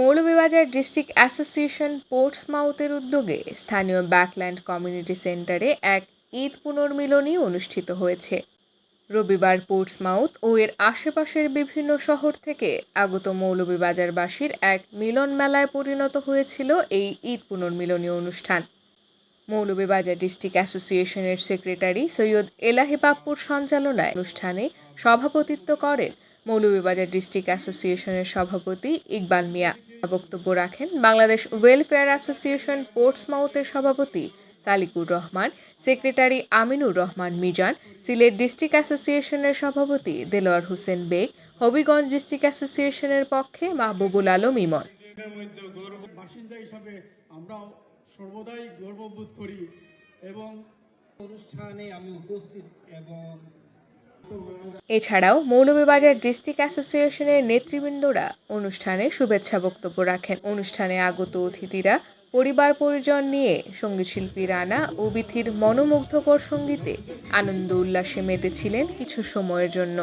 Moulvibazar district association পোর্টসমাউথের উদ্যোগে স্থানীয় ব্যাকল্যান্ড community সেন্টারে এক ঈদ পুনর্মিলনী অনুষ্ঠিত হয়েছে। রবিবার পোর্টসমাউথ ও এর আশেপাশের বিভিন্ন শহর থেকে আগত মৌলভীবাজারবাসীর এক মিলন মেলায় পরিণত হয়েছিল এই ঈদ পুনর্মিলনী অনুষ্ঠান। মৌলভীবাজার ডিস্ট্রিক্ট অ্যাসোসিয়েশনের সেক্রেটারি সৈয়দ এলাহি পাপ্পুর সঞ্চালনায় অনুষ্ঠানে সভাপতিত্ব করেন মৌলভীবাজার ডিস্ট্রিক্ট অ্যাসোসিয়েশনের সভাপতি ইকবাল মিয়া। বক্তব্য রাখেন বাংলাদেশ ওয়েলফেয়ার অ্যাসোসিয়েশন পোর্টসমাউথের সভাপতি সালিকুর রহমান, সেক্রেটারি আমিনুর রহমান মিজান, সিলেট ডিস্ট্রিক্ট অ্যাসোসিয়েশনের সভাপতি দেলোয়ার হোসেন বেগ, হবিগঞ্জ ডিস্ট্রিক্ট অ্যাসোসিয়েশনের পক্ষে মাহবুবুল আলম ইমন। বাসিন্দা হিসাবে আমরা সর্বদাই গর্ববোধ করি এবং অনুষ্ঠানে আমি উপস্থিত এবং এছাড়াও মৌলভীবাজার ডিস্ট্রিক্ট অ্যাসোসিয়েশনের নেতৃবৃন্দরা অনুষ্ঠানে শুভেচ্ছা বক্তব্য রাখেন। অনুষ্ঠানে আগত অতিথিরা পরিবার পরিজন নিয়ে সঙ্গীতশিল্পী রানা ও বিথির মনোমুগ্ধকর সঙ্গীতে আনন্দ উল্লাসে মেতেছিলেন কিছু সময়ের জন্য।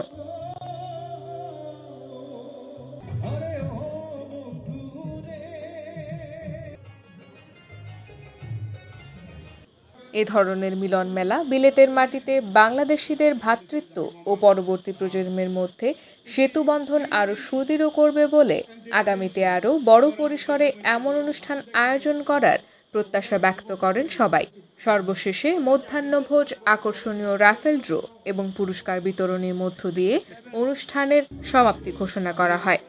এ ধরনের মিলন মেলা বিলেতের মাটিতে বাংলাদেশিদের ভ্রাতৃত্ব ও পরবর্তী প্রজন্মের মধ্যে সেতুবন্ধন আরও সুদৃঢ় করবে বলে আগামীতে আরও বড় পরিসরে এমন অনুষ্ঠান আয়োজন করার প্রত্যাশা ব্যক্ত করেন সবাই। সর্বশেষে মধ্যাহ্নভোজ আকর্ষণীয় রাফেল ড্র এবং পুরস্কার বিতরণের মধ্য দিয়ে অনুষ্ঠানের সমাপ্তি ঘোষণা করা হয়।